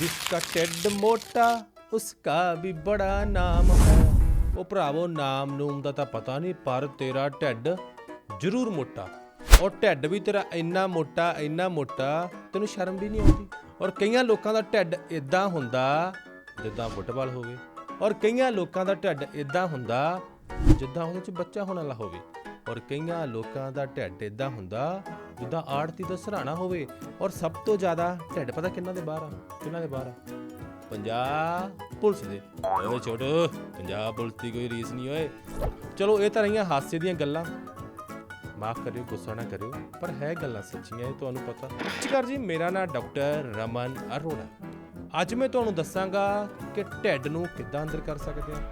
ਜਿਸਕਾ ਟੱਡ ਮੋਟਾ, ਉਸਕਾ ਵੀ ਬੜਾ ਨਾਮ ਹੈ। ਉਹ ਭਰਾਵੋ, ਨਾਮ ਨੂਮ ਦਾ ਤਾਂ ਪਤਾ ਨਹੀਂ, ਪਰ ਤੇਰਾ ਢੱਡ ਜ਼ਰੂਰ ਮੋਟਾ। ਔਰ ਢੱਡ ਵੀ ਤੇਰਾ ਇੰਨਾ ਮੋਟਾ ਇੰਨਾ ਮੋਟਾ, ਤੈਨੂੰ ਸ਼ਰਮ ਵੀ ਨਹੀਂ ਆਉਂਦੀ? ਔਰ ਕਈਆਂ ਲੋਕਾਂ ਦਾ ਢੱਡ ਇਦਾਂ ਹੁੰਦਾ, ਜਿੱਦਾਂ ਫੁੱਟਬਾਲ ਹੋਵੇ। ਔਰ ਕਈਆਂ ਲੋਕਾਂ ਦਾ ਢੱਡ ਇਦਾਂ ਹੁੰਦਾ, ਜਿੱਦਾਂ ਉਹਦੇ ਚ ਬੱਚਾ ਹੋਣ ਵਾਲਾ ਹੋਵੇ। ਔਰ ਕਈਆਂ ਲੋਕਾਂ ਦਾ ਢੱਡ ਇਦਾਂ ਹੁੰਦਾ ਜਿੱਦਾਂ ਆੜਤੀ ਦਾ ਸਰਾਣਾ ਹੋਵੇ ਔਰ ਸਭ ਤੋਂ ਜ਼ਿਆਦਾ ਢਿੱਡ ਪਤਾ ਕਿੰਨਾ ਦੇ ਬਾਹਰ ਆ? ਕਿੰਨਾ ਦੇ ਬਾਹਰ ਆ? ਪੰਜਾਬ ਪੁਲਿਸ ਦੇ। ਓਏ ਛੋਟੋ ਪੰਜਾਬ ਪੁਲਿਸ ਦੀ ਕੋਈ ਰੀਸ ਨਹੀਂ ਓਏ। ਚਲੋ ਇਹ ਤਾਂ ਰਹੀਆਂ ਹਾਸੇ ਦੀਆਂ ਗੱਲਾਂ। ਮਾਫ ਕਰਿਓ, ਗੁੱਸਾ ਨਾ ਕਰਿਓ, ਪਰ ਹੈ ਗੱਲਾਂ ਸੱਚੀਆਂ, ਇਹ ਤੁਹਾਨੂੰ ਪਤਾ। ਨਮਸਕਾਰ ਜੀ, ਮੇਰਾ ਨਾਮ ਡਾਕਟਰ ਰਮਨ ਅਰੋੜਾ। ਅੱਜ ਮੈਂ ਤੁਹਾਨੂੰ ਦੱਸਾਂਗਾ ਕਿ ਢਿੱਡ ਨੂੰ ਕਿੱਦਾਂ ਅੰਦਰ ਕਰ ਸਕਦੇ ਹਾਂ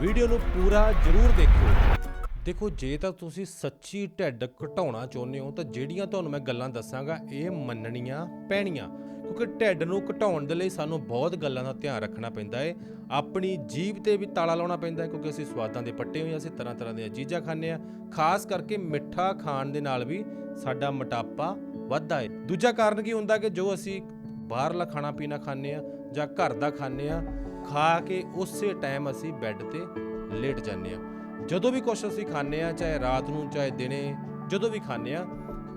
ਵੀਡੀਓ ਨੂੰ ਪੂਰਾ ਜ਼ਰੂਰ ਦੇਖੋ। ਦੇਖੋ, ਜੇ ਤਾਂ ਤੁਸੀਂ ਸੱਚੀ ਢਿੱਡ ਘਟਾਉਣਾ ਚਾਹੁੰਦੇ ਹੋ, ਤਾਂ ਜਿਹੜੀਆਂ ਤੁਹਾਨੂੰ ਮੈਂ ਗੱਲਾਂ ਦੱਸਾਂਗਾ, ਇਹ ਮੰਨਣੀਆਂ ਪੈਣੀਆਂ। ਕਿਉਂਕਿ ਢਿੱਡ ਨੂੰ ਘਟਾਉਣ ਦੇ ਲਈ ਸਾਨੂੰ ਬਹੁਤ ਗੱਲਾਂ ਦਾ ਧਿਆਨ ਰੱਖਣਾ ਪੈਂਦਾ ਹੈ ਆਪਣੀ ਜੀਭ ਤੇ ਵੀ ਤਾਲਾ ਲਾਉਣਾ ਪੈਂਦਾ ਹੈ ਕਿਉਂਕਿ ਅਸੀਂ ਸਵਾਦਾਂ ਦੇ ਪੱਟੇ ਹੋਏ ਅਸੀਂ ਤਰ੍ਹਾਂ ਤਰ੍ਹਾਂ ਦੀਆਂ ਚੀਜ਼ਾਂ ਖਾਂਦੇ ਆ। ਖਾਸ ਕਰਕੇ ਮਿੱਠਾ ਖਾਣ ਦੇ ਨਾਲ ਵੀ ਸਾਡਾ ਮੋਟਾਪਾ ਵੱਧਦਾ ਹੈ ਦੂਜਾ ਕਾਰਨ ਕੀ ਹੁੰਦਾ ਕਿ ਜੋ ਅਸੀਂ ਬਾਹਰਲਾ ਖਾਣਾ ਪੀਣਾ ਖਾਂਦੇ ਆ, ਜਾਂ ਘਰ ਦਾ ਖਾਂਦੇ ਆ, ਖਾ ਕੇ ਉਸੇ ਟਾਈਮ ਅਸੀਂ ਬੈੱਡ ਤੇ ਲੇਟ ਜਾਂਦੇ ਆ। ਜਦੋਂ ਵੀ ਕੁਛ ਅਸੀਂ ਖਾਂਦੇ ਆ ਚਾਹੇ ਰਾਤ ਨੂੰ, ਚਾਹੇ ਦਿਨੇ, ਜਦੋਂ ਵੀ ਖਾਂਦੇ ਆ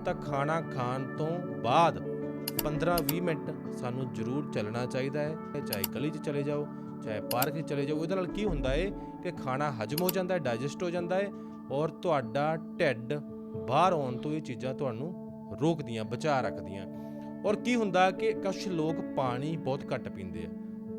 ਤਾਂ ਖਾਣਾ ਖਾਣ ਤੋਂ ਬਾਅਦ 15-20 ਮਿੰਟ ਸਾਨੂੰ ਜ਼ਰੂਰ ਚੱਲਣਾ ਚਾਹੀਦਾ ਹੈ। ਚਾਹੇ ਗਲੀ 'ਚ ਚਲੇ ਜਾਓ, ਚਾਹੇ ਪਾਰਕ 'ਚ ਚਲੇ ਜਾਓ ਇਹਦੇ ਨਾਲ ਕੀ ਹੁੰਦਾ ਹੈ ਕਿ ਖਾਣਾ ਹਜਮ ਹੋ ਜਾਂਦਾ ਹੈ, ਡਾਈਜੈਸਟ ਹੋ ਜਾਂਦਾ ਹੈ ਔਰ ਤੁਹਾਡਾ ਢਿੱਡ ਬਾਹਰ ਆਉਣ ਤੋਂ ਇਹ ਚੀਜ਼ਾਂ ਤੁਹਾਨੂੰ ਰੋਕਦੀਆਂ, ਬਚਾ ਰੱਖਦੀਆਂ। ਔਰ ਕੀ ਹੁੰਦਾ ਕਿ ਕੁਝ ਲੋਕ ਪਾਣੀ ਬਹੁਤ ਘੱਟ ਪੀਂਦੇ ਆ।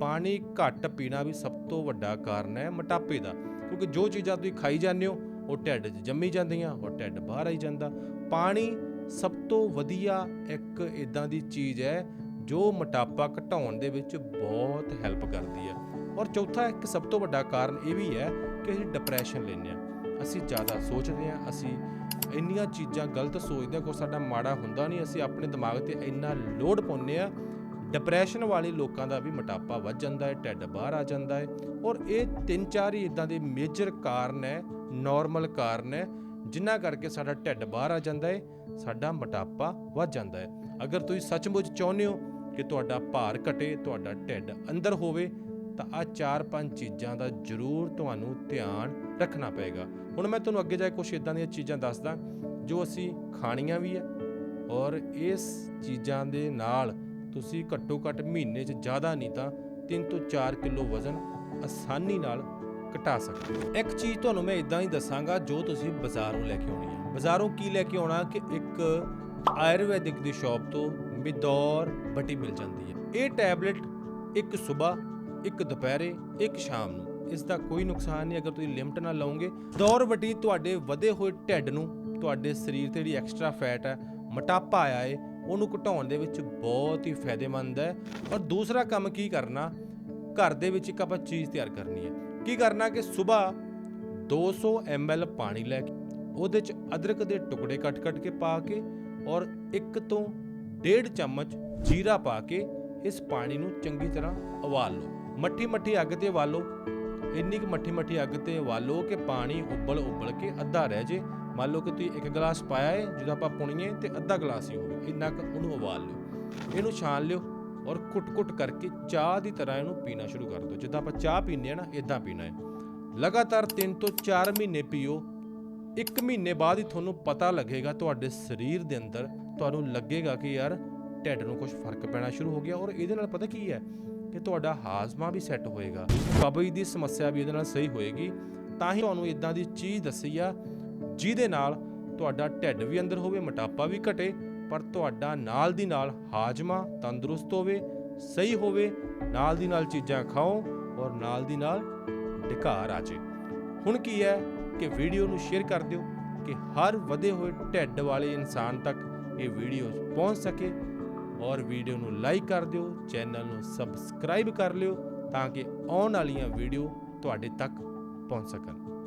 ਪਾਣੀ ਘੱਟ ਪੀਣਾ ਵੀ ਸਭ ਤੋਂ ਵੱਡਾ ਕਾਰਨ ਹੈ ਮੋਟਾਪੇ ਦਾ, ਕਿਉਂਕਿ ਜੋ ਚੀਜ਼ਾਂ ਤੁਸੀਂ ਖਾਈ ਜਾਂਦੇ ਹੋ, ਉਹ ਢਿੱਡ 'ਚ ਜੰਮੀ ਜਾਂਦੀਆਂ ਔਰ ਢਿੱਡ ਬਾਹਰ ਆਈ ਜਾਂਦਾ। ਪਾਣੀ ਸਭ ਤੋਂ ਵਧੀਆ ਇੱਕ ਇਦਾਂ ਦੀ ਚੀਜ਼ ਹੈ, ਜੋ ਮੋਟਾਪਾ ਘਟਾਉਣ ਦੇ ਵਿੱਚ ਬਹੁਤ ਹੈਲਪ ਕਰਦੀ ਹੈ। ਔਰ ਚੌਥਾ ਇੱਕ ਸਭ ਤੋਂ ਵੱਡਾ ਕਾਰਨ ਇਹ ਵੀ ਹੈ ਕਿ ਅਸੀਂ ਡਿਪਰੈਸ਼ਨ ਲੈਂਦੇ ਹਾਂ। ਅਸੀਂ ਜ਼ਿਆਦਾ ਸੋਚਦੇ ਹਾਂ, ਅਸੀਂ ਇੰਨੀਆਂ ਚੀਜ਼ਾਂ ਗਲਤ ਸੋਚਦੇ ਹਾਂ ਕੋਈ ਸਾਡਾ ਮਾੜਾ ਹੁੰਦਾ ਨਹੀਂ, ਅਸੀਂ ਆਪਣੇ ਦਿਮਾਗ ਤੇ ਇੰਨਾ ਲੋਡ ਪਾਉਂਦੇ ਆ ਡਿਪਰੈਸ਼ਨ ਵਾਲੇ ਲੋਕਾਂ ਦਾ ਵੀ ਮੋਟਾਪਾ ਵੱਧ ਜਾਂਦਾ ਹੈ, ਢਿੱਡ ਬਾਹਰ ਆ ਜਾਂਦਾ ਹੈ ਔਰ ਇਹ ਤਿੰਨ ਚਾਰ ਹੀ ਇਦਾਂ ਦੇ ਮੇਜਰ ਕਾਰਨ ਹੈ ਨਾਰਮਲ ਕਾਰਨ ਹੈ ਜਿਨ੍ਹਾਂ ਕਰਕੇ ਸਾਡਾ ਢਿੱਡ ਬਾਹਰ ਆ ਜਾਂਦਾ ਹੈ, ਸਾਡਾ ਮੋਟਾਪਾ ਵੱਧ ਜਾਂਦਾ ਹੈ। ਅਗਰ ਤੁਸੀਂ ਸੱਚਮੁੱਚ ਚਾਹੁੰਦੇ ਹੋ ਕਿ ਤੁਹਾਡਾ ਭਾਰ ਘਟੇ, ਤੁਹਾਡਾ ਢਿੱਡ ਅੰਦਰ ਹੋਵੇ, ਤਾਂ ਆ ਚਾਰ ਪੰਜ ਚੀਜ਼ਾਂ ਦਾ ਜ਼ਰੂਰ ਤੁਹਾਨੂੰ ਧਿਆਨ ਰੱਖਣਾ ਪਏਗਾ। ਹੁਣ ਮੈਂ ਤੁਹਾਨੂੰ ਅੱਗੇ ਜਾ ਕੇ ਕੁਝ ਇਦਾਂ ਦੀਆਂ ਚੀਜ਼ਾਂ ਦੱਸਦਾ, ਜੋ ਅਸੀਂ ਖਾਣੀਆਂ ਵੀ ਆ ਔਰ ਇਸ ਚੀਜ਼ਾਂ ਦੇ ਨਾਲ ਤੁਸੀਂ ਘੱਟੋ ਘੱਟ ਮਹੀਨੇ 'ਚ ਜ਼ਿਆਦਾ ਨਹੀਂ ਤਾਂ 3 ਤੋਂ 4 ਕਿਲੋ ਵਜ਼ਨ ਆਸਾਨੀ ਨਾਲ ਘਟਾ ਸਕਦੇ ਹੋ। ਇੱਕ ਚੀਜ਼ ਤੁਹਾਨੂੰ ਮੈਂ ਇਦਾਂ ਹੀ ਦੱਸਾਂਗਾ ਜੋ ਤੁਸੀਂ ਬਾਜ਼ਾਰੋਂ ਲੈ ਕੇ ਆਉਣੀ ਹੈ ਬਾਜ਼ਾਰੋਂ ਕੀ ਲੈ ਕੇ ਆਉਣਾ ਕਿ ਇੱਕ ਆਯੁਰਵੈਦਿਕ ਦੀ ਸ਼ਾਪ ਤੋਂ ਮਿਦੌਰ ਬਟੀ ਮਿਲ ਜਾਂਦੀ ਹੈ। ਇਹ ਟੈਬਲੇਟ ਇੱਕ ਸਵੇਰ, ਇੱਕ ਦੁਪਹਿਰੇ, ਇੱਕ ਸ਼ਾਮ ਨੂੰ। ਇਸ ਦਾ ਕੋਈ ਨੁਕਸਾਨ ਨਹੀਂ ਅਗਰ ਤੁਸੀਂ ਲਿਮਟ ਨਾਲ ਲਓਗੇ। ਦੌਰ ਬਟੀ ਤੁਹਾਡੇ ਵਧੇ ਹੋਏ ਢਿੱਡ ਨੂੰ, ਤੁਹਾਡੇ ਸਰੀਰ ਤੇ ਜਿਹੜੀ ਐਕਸਟਰਾ ਫੈਟ ਹੈ, ਮੋਟਾਪਾ ਆਇਆ ਹੈ ਉਹਨੂੰ ਘਟਾਉਣ ਦੇ ਵਿੱਚ ਬਹੁਤ ਹੀ ਫਾਇਦੇਮੰਦ ਹੈ। ਔਰ ਦੂਸਰਾ ਕੰਮ ਕੀ ਕਰਨਾ? ਘਰ ਦੇ ਵਿੱਚ ਇੱਕ ਆਪਾਂ ਚੀਜ਼ ਤਿਆਰ ਕਰਨੀ ਹੈ। ਕੀ ਕਰਨਾ ਕਿ ਸਵੇਰ 200 ml ਪਾਣੀ ਲੈ ਕੇ ਉਹਦੇ ਚ ਅਦਰਕ ਦੇ ਟੁਕੜੇ ਕੱਟ-ਕੱਟ ਕੇ ਪਾ ਕੇ ਔਰ ਇੱਕ ਤੋਂ ਡੇਢ ਚਮਚ ਜੀਰਾ ਪਾ ਕੇ ਇਸ ਪਾਣੀ ਨੂੰ ਚੰਗੀ ਤਰ੍ਹਾਂ ਉਬਾਲ ਲਓ। ਮੱਠੀ ਮੱਠੀ ਅੱਗ ਤੇ ਉਬਾਲੋ। ਇੰਨੀ ਕੁ ਮੱਠੀ ਮੱਠੀ ਅੱਗ ਤੇ ਉਬਾਲੋ ਕਿ ਪਾਣੀ ਉਬਲ ਉਬਲ ਕੇ ਅੱਧਾ ਰਹਿ ਜੇ। ਮੰਨ ਲਓ ਕਿ ਤੁਸੀਂ ਇੱਕ ਗਲਾਸ ਪਾਇਆ ਹੈ ਜਦੋਂ ਆਪਾਂ ਪੁਣੀਏ ਤੇ ਅੱਧਾ ਗਲਾਸ ਹੀ ਹੋਵੇ, ਇੰਨਾ ਕੁ ਉਹਨੂੰ ਉਬਾਲ ਲਿਓ। ਇਹਨੂੰ ਛਾਣ ਲਿਓ ਔਰ ਕੁੱਟ-ਕੁੱਟ ਕਰਕੇ ਚਾਹ ਦੀ ਤਰ੍ਹਾਂ ਇਹਨੂੰ ਪੀਣਾ ਸ਼ੁਰੂ ਕਰ ਦਿਓ। ਜਿੱਦਾਂ ਆਪਾਂ ਚਾਹ ਪੀਂਦੇ ਆ ਨਾ ਇਦਾਂ ਪੀਣਾ ਹੈ ਲਗਾਤਾਰ 3 ਤੋਂ 4 ਮਹੀਨੇ ਪੀਓ। ਇੱਕ ਮਹੀਨੇ ਬਾਅਦ ਹੀ ਤੁਹਾਨੂੰ ਪਤਾ ਲੱਗੇਗਾ ਤੁਹਾਡੇ ਸਰੀਰ ਦੇ ਅੰਦਰ ਤੁਹਾਨੂੰ ਲੱਗੇਗਾ ਕਿ ਯਾਰ ਢਿੱਡ ਨੂੰ ਕੁਝ ਫ਼ਰਕ ਪੈਣਾ ਸ਼ੁਰੂ ਹੋ ਗਿਆ ਔਰ ਇਹਦੇ ਨਾਲ ਪਤਾ ਕੀ ਹੈ ਕਿ ਤੁਹਾਡਾ ਹਾਜ਼ਮਾ ਵੀ ਸੈੱਟ ਹੋਏਗਾ। ਕਬਜ਼ ਦੀ ਸਮੱਸਿਆ ਵੀ ਇਹਦੇ ਨਾਲ ਸਹੀ ਹੋਏਗੀ। ਤਾਂ ਹੀ ਤੁਹਾਨੂੰ ਇਦਾਂ ਦੀ ਚੀਜ਼ ਦੱਸੀ ਆ ਜਿਹਦੇ ਨਾਲ ਤੁਹਾਡਾ ਢਿੱਡ ਵੀ ਅੰਦਰ ਹੋਵੇ, ਮੋਟਾਪਾ ਵੀ ਘਟੇ, ਪਰ ਤੁਹਾਡਾ ਨਾਲ ਦੀ ਨਾਲ ਹਾਜ਼ਮਾ ਤੰਦਰੁਸਤ ਹੋਵੇ, ਸਹੀ ਹੋਵੇ, ਨਾਲ ਦੀ ਨਾਲ ਚੀਜ਼ਾਂ ਖਾਓ ਔਰ ਨਾਲ ਦੀ ਨਾਲ ਡਿਕਾਰ ਆ ਜੇ। ਹੁਣ ਕੀ ਹੈ ਕਿ ਵੀਡੀਓ ਨੂੰ ਸ਼ੇਅਰ ਕਰ ਦਿਓ ਕਿ ਹਰ ਵਧੇ ਹੋਏ ਢਿੱਡ ਵਾਲੇ ਇਨਸਾਨ ਤੱਕ ਇਹ ਵੀਡੀਓ ਪਹੁੰਚ ਸਕੇ ਔਰ ਵੀਡੀਓ ਨੂੰ ਲਾਈਕ ਕਰ ਦਿਓ, ਚੈਨਲ ਨੂੰ ਸਬਸਕ੍ਰਾਈਬ ਕਰ ਲਿਓ ਤਾਂ ਕਿ ਆਉਣ ਵਾਲੀਆਂ ਵੀਡੀਓ ਤੁਹਾਡੇ ਤੱਕ ਪਹੁੰਚ ਸਕਣ।